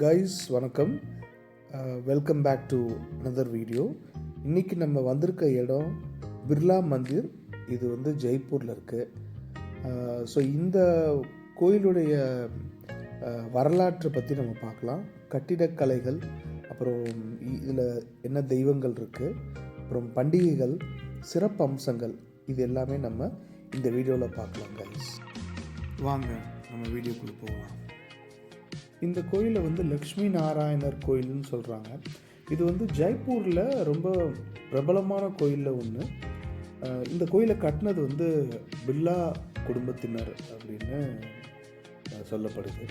Guys வணக்கம். Welcome back to another video இன்றைக்கி நம்ம வந்திருக்க இடம் பிர்லா மந்திர். இது வந்து ஜெய்ப்பூரில் இருக்குது ஸோ uh, இந்த கோயிலுடைய uh, வரலாற்றை பற்றி நம்ம பார்க்கலாம். கட்டிடக்கலைகள் அப்புறம் இதில் என்ன தெய்வங்கள் இருக்குது அப்புறம் பண்டிகைகள் சிறப்பு அம்சங்கள் இது எல்லாமே நம்ம இந்த வீடியோவில் பார்க்கலாம் கைஸ் வாங்க நம்ம வீடியோக்குள்ளே போகலாம். இந்த கோயிலை வந்து லக்ஷ்மி நாராயணர் கோயில்னு சொல்கிறாங்க இது வந்து ஜெய்ப்பூரில் ரொம்ப பிரபலமான கோயிலில் ஒன்று இந்த கோயிலை கட்டினது வந்து பில்லா குடும்பத்தினர் அப்படின்னு சொல்லப்படுது.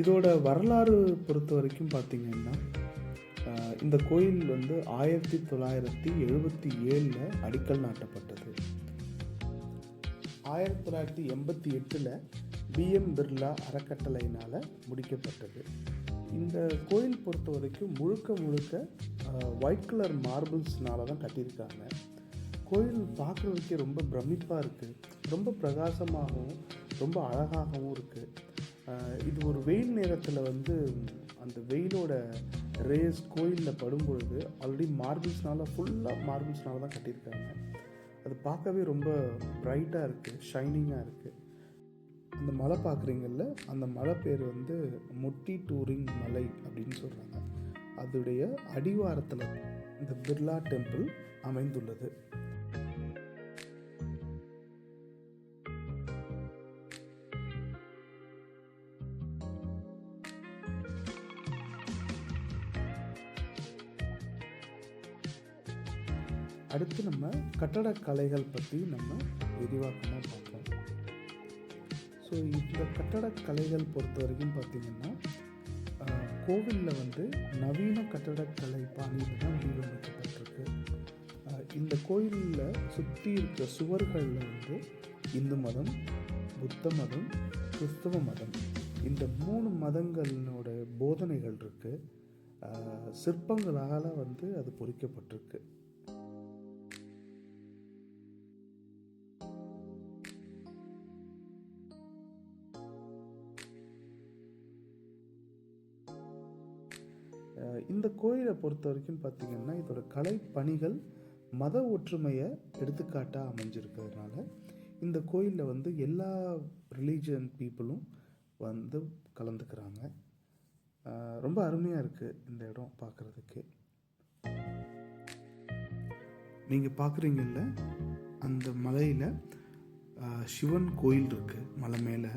இதோட வரலாறு பொறுத்த வரைக்கும் பார்த்திங்கன்னா இந்த கோயில் வந்து ஆயிரத்தி தொள்ளாயிரத்தி எழுபத்தி ஏழில் அடிக்கல் நாட்டப்பட்டது. ஆயிரத்தி தொள்ளாயிரத்தி எண்பத்தி எட்டில் பிஎம் பிர்லா அறக்கட்டளையினால் முடிக்கப்பட்டது. இந்த கோயில் பொறுத்த வரைக்கும் முழுக்க முழுக்க ஒயிட் கலர் மார்பிள்ஸ்னால தான் கட்டியிருக்காங்க. கோயில் பார்க்குறதுக்கே ரொம்ப பிரமிப்பாக இருக்குது ரொம்ப பிரகாசமாகவும் ரொம்ப அழகாகவும் இருக்குது இது ஒரு வெயில் நேரத்தில் வந்து அந்த வெயிலோட ரேஸ் கோயிலில் படும்பொழுது ஆல்ரெடி மார்பிள்ஸ்னால ஃபுல்லாக மார்பிள்ஸ்னால தான் கட்டியிருக்காங்க. அது பார்க்கவே ரொம்ப ப்ரைட்டாக இருக்குது ஷைனிங்காக இருக்குது அந்த மலை பார்க்குறீங்கல்ல அந்த மலை பேர் வந்து முட்டி டூரிங் மலை அப்படின்னு சொல்கிறாங்க அதோடைய அடிவாரத்தில் இந்த பிர்லா டெம்பிள் அமைந்துள்ளது. அடுத்து நம்ம கட்டடக்கலைகள் பற்றி நம்ம விரிவாக்கமாக பார்க்கலாம் ஸோ இந்த கட்டடக்கலைகள் பொறுத்த வரைக்கும் பார்த்திங்கன்னா கோவிலில் வந்து நவீன கட்டடக்கலை பாணியில் தான் வடிவமைக்கப்பட்டிருக்கு இந்த கோயிலில் சுற்றி இருக்கிற சுவர்களில் வந்து இந்து மதம் புத்த மதம் கிறிஸ்தவ மதம் இந்த மூணு மதங்களோட போதனைகள் இருக்குது சிற்பங்களால் வந்து அது பொறிக்கப்பட்டிருக்கு. கோயிலை பொறுத்த வரைக்கும் பார்த்திங்கன்னா இதோட கலை பணிகள் மத ஒற்றுமையை எடுத்துக்காட்டாக அமைஞ்சிருக்கிறதுனால இந்த கோயிலில் வந்து எல்லா ரிலீஜியன் பீப்புளும் வந்து கலந்துக்கிறாங்க. ரொம்ப அருமையாக இருக்குது இந்த இடம் பார்க்குறதுக்கு. நீங்கள் பார்க்குறீங்கல்ல அந்த மலையில் சிவன் கோயில் இருக்குது மலை மேலே.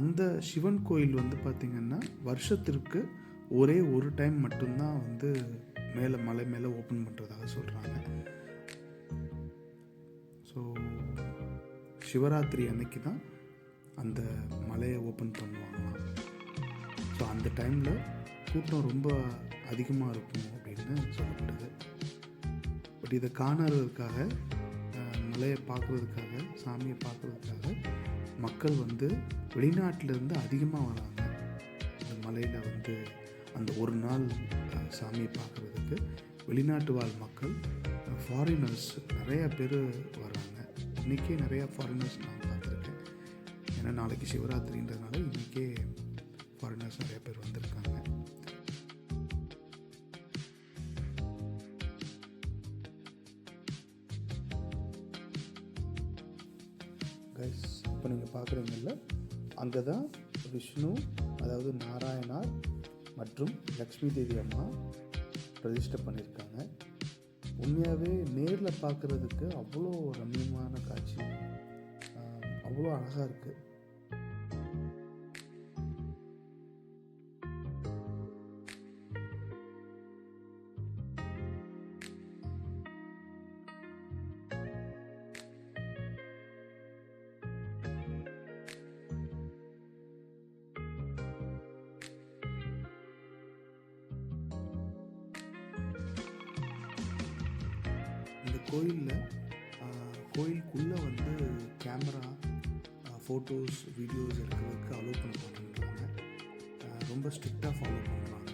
அந்த சிவன் கோயில் வந்து பார்த்திங்கன்னா வருஷத்திற்கு ஒரே ஒரு டைம் மட்டும்தான் வந்து மேலே மலை மேலே ஓப்பன் பண்ணுறதாக சொல்கிறாங்க ஸோ சிவராத்திரி அன்னைக்கு தான் அந்த மலையை ஓப்பன் பண்ணுவாங்களாம். ஸோ அந்த டைமில் கூட்டம் ரொம்ப அதிகமாக இருக்கும் அப்படின்னு சொல்லப்படுது. பட் இதை காணறதுக்காக மலையை பார்க்குறதுக்காக சாமியை பார்க்குறதுக்காக மக்கள் வந்து வெளிநாட்டிலேருந்து அதிகமாக வராங்க. இந்த மலையில் வந்து அந்த ஒரு நாள் சாமியை பார்க்குறதுக்கு வெளிநாட்டு வாழ் மக்கள் ஃபாரினர்ஸ் நிறையா பேர் வர்றாங்க இன்றைக்கே நிறையா ஃபாரினர்ஸ் நான் பார்த்துருக்கேன். ஏன்னா நாளைக்கு சிவராத்திரின்றதுனால இன்றைக்கே ஃபாரினர்ஸ் நிறைய பேர் வந்திருக்காங்க. கைஸ் இப்போ நீங்கள் பார்க்குறீங்கல்ல அங்கே தான் விஷ்ணு அதாவது நாராயணார் மற்றும் லக்ஷ்மி தேவி அம்மா பிரதிஷ்டை பண்ணியிருக்காங்க. உண்மையாகவே நேரில் பார்க்குறதுக்கு அவ்வளோ ரம்மியமான காட்சி. அவ்வளோ அழகாக இருக்குது கோயிலில் கோயிலுக்குள்ளே வந்து கேமரா ஃபோட்டோஸ் வீடியோஸ் எடுக்கிறதுக்கு அலோவ் பண்ண மாட்டேன்றாங்க. ரொம்ப ஸ்ட்ரிக்டாக ஃபாலோ பண்ணுறாங்க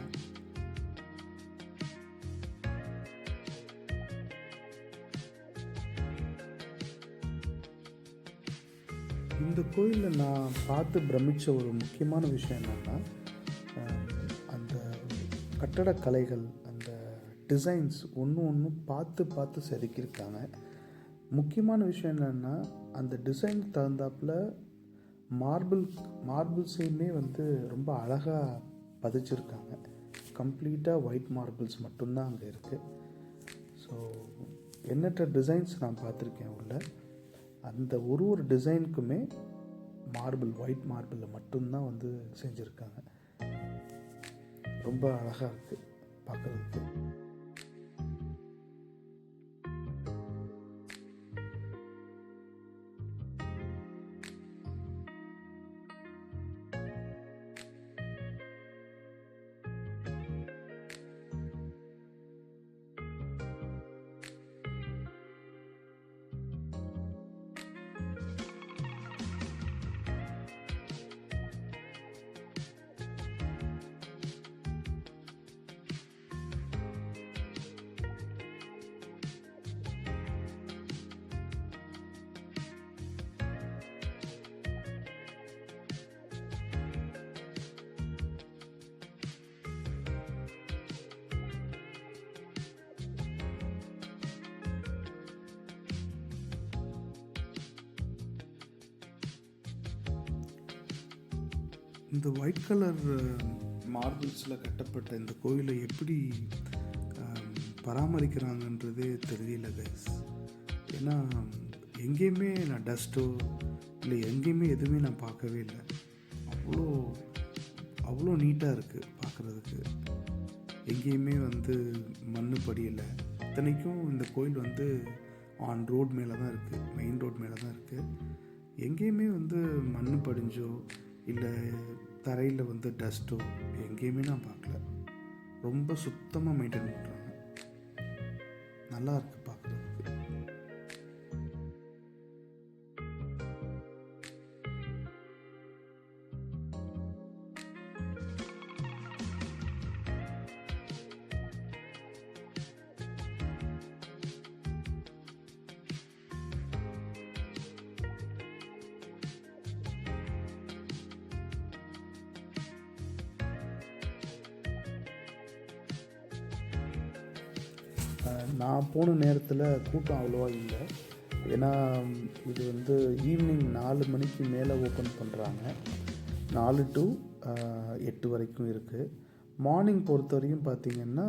இந்த கோயிலில் நான் பார்த்து பிரமிச்ச ஒரு முக்கியமான விஷயம் என்னென்னா அந்த கட்டடக்கலைகள் டிசைன்ஸ் ஒன்று ஒன்று பார்த்து பார்த்து செதுக்கியிருக்காங்க. முக்கியமான விஷயம் என்னென்னா அந்த டிசைன் தகுந்தாப்புல மார்பிள் மார்பிள்ஸையுமே வந்து ரொம்ப அழகாக பதிச்சிருக்காங்க. கம்ப்ளீட்டாக ஒயிட் மார்பிள்ஸ் மட்டும்தான் அங்கே இருக்குது ஸோ எண்ணற்ற டிசைன்ஸ் நான் பார்த்துருக்கேன் உள்ள. அந்த ஒரு ஒரு டிசைனுக்குமே மார்பிள் ஒயிட் மார்பிளில் மட்டும்தான் வந்து செஞ்சுருக்காங்க. ரொம்ப அழகாக இருக்குது பார்க்குறதுக்கு. இந்த ஒயிட் கலர் மார்பிள்ஸில் கட்டப்பட்ட இந்த கோயிலை எப்படி பராமரிக்கிறாங்கன்றதே தெரியல கைஸ் ஏன்னா எங்கேயுமே நான் டஸ்ட்டோ இல்லை எங்கேயுமே எதுவுமே நான் பார்க்கவே இல்லை. அவ்வளோ அவ்வளோ நீட்டாக இருக்குது பார்க்குறதுக்கு. எங்கேயுமே வந்து மண் படியலை. இத்தனைக்கும் இந்த கோயில் வந்து ஆன் ரோட் மேலே தான் இருக்குது மெயின் ரோட் மேலே தான் இருக்குது எங்கேயுமே வந்து மண் படிஞ்சோ இல்லை தரையில் வந்து டஸ்ட்டோ எங்கேயுமே நான் பார்க்கல. ரொம்ப சுத்தமாக மெயின்டைன் பண்ணுறாங்க நல்லா இருக்குது நான் போன நேரத்தில் கூட்டம் அவ்வளோவா இல்லை. ஏன்னா இது வந்து ஈவினிங் நாலு மணிக்கு மேலே ஓப்பன் பண்ணுறாங்க நாலு டு எட்டு வரைக்கும் இருக்குது மார்னிங் பொறுத்த வரைக்கும் பார்த்தீங்கன்னா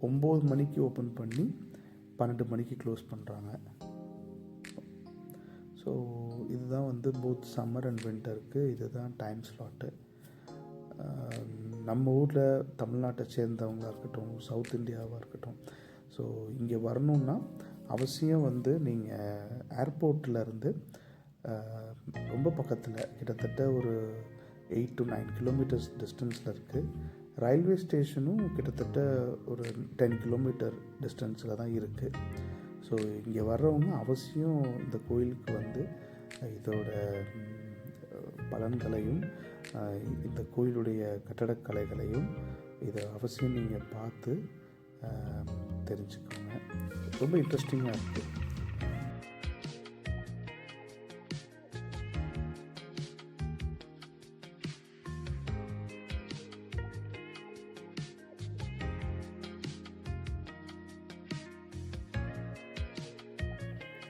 ஒம்பது மணிக்கு ஓப்பன் பண்ணி பன்னெண்டு மணிக்கு க்ளோஸ் பண்ணுறாங்க ஸோ இதுதான் வந்து போத் சம்மர் அண்ட் வின்டருக்கு இதுதான் டைம் ஸ்லாட்டு நம்ம ஊரில் தமிழ்நாட்டை சேர்ந்தவங்களாக இருக்கட்டும் சவுத் இந்தியாவாக இருக்கட்டும் ஸோ இங்கே வரணுன்னா அவசியம் வந்து நீங்கள் ஏர்போர்ட்டில் இருந்து ரொம்ப பக்கத்தில் கிட்டத்தட்ட ஒரு எயிட் டு நைன் கிலோமீட்டர்ஸ் டிஸ்டன்ஸில் இருக்குது ரயில்வே ஸ்டேஷனும் கிட்டத்தட்ட ஒரு டென் கிலோமீட்டர் டிஸ்டன்ஸில் தான் இருக்குது ஸோ இங்கே வர்றவங்க அவசியம் இந்த கோயிலுக்கு வந்து இதோட பலன்களையும் இந்த கோயிலுடைய கட்டடக்கலைகளையும் இதை அவசியம் நீங்கள் பார்த்து தெரிஞ்சுக்கோங்க. ரொம்ப இன்ட்ரெஸ்டிங்காக இருக்குது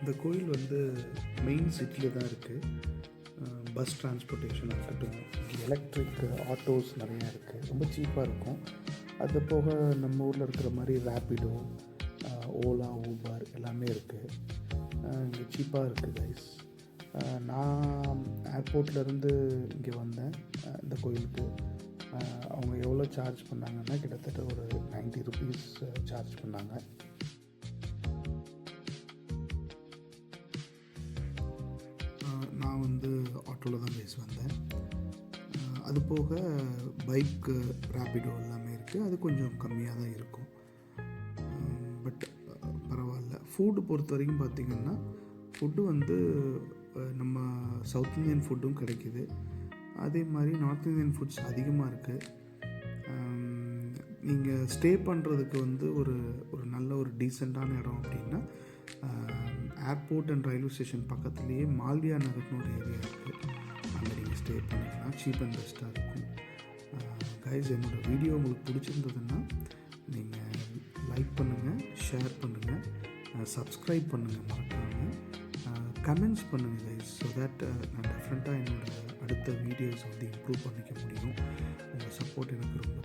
இந்த கோயில் வந்து மெயின் சிட்டியில் தான் இருக்குது பஸ் டிரான்ஸ்போர்ட்டேஷன் இருக்கட்டும் எலக்ட்ரிக் ஆட்டோஸ் நிறையா இருக்குது ரொம்ப சீப்பாக இருக்கும். அது போக நம்ம ஊரில் இருக்கிற மாதிரி ரேப்பிடோ ஓலா ஊபர் எல்லாமே இருக்குது இங்கே சீப்பாக இருக்குது கைஸ் நான் ஏர்போர்ட்லேருந்து இங்கே வந்தேன். இந்த கோயிலுக்கு. அவங்க எவ்வளோ சார்ஜ் பண்ணாங்கன்னா கிட்டத்தட்ட ஒரு 90 ருபீஸ் சார்ஜ் பண்ணாங்க. ஆட்டோவில் தான் பேசி வந்தேன். அது போக பைக்கு ரேபிடோ எல்லாமே இருக்குது அது கொஞ்சம் கம்மியாக தான் இருக்கும். பட் பரவாயில்ல. ஃபுட்டு பொறுத்த வரைக்கும் பார்த்திங்கன்னா ஃபுட்டு வந்து நம்ம சவுத் இந்தியன் ஃபுட்டும் கிடைக்கிது. அதே மாதிரி நார்த் இந்தியன் ஃபுட்ஸ் அதிகமாக இருக்குது நீங்கள் ஸ்டே பண்ணுறதுக்கு வந்து ஒரு ஒரு நல்ல ஒரு டீசெண்டான இடம் அப்படின்னா ஏர்போர்ட் அண்ட் ரயில்வே ஸ்டேஷன் பக்கத்துலேயே மால்வியா நகர்னு ஒரு ஏரியா இருக்குது அங்கே நீங்கள் ஸ்டே பண்ணிக்கலாம். சீப் அண்ட் பெஸ்ட்டாக இருக்கும். கைஸ் என்னோடய வீடியோ உங்களுக்கு பிடிச்சிருந்ததுன்னா நீங்கள் லைக் பண்ணுங்கள் ஷேர் பண்ணுங்கள் சப்ஸ்கிரைப் பண்ணுங்கள் மறக்காமல் கமெண்ட்ஸ் பண்ணுங்கள் கைஸ் ஸோ தட் நான் டிஃப்ரெண்ட்டாக என்னோடய அடுத்த வீடியோஸ் வந்து இம்ப்ரூவ் பண்ணிக்க முடியும். உங்கள் சப்போர்ட் எனக்கு ரொம்ப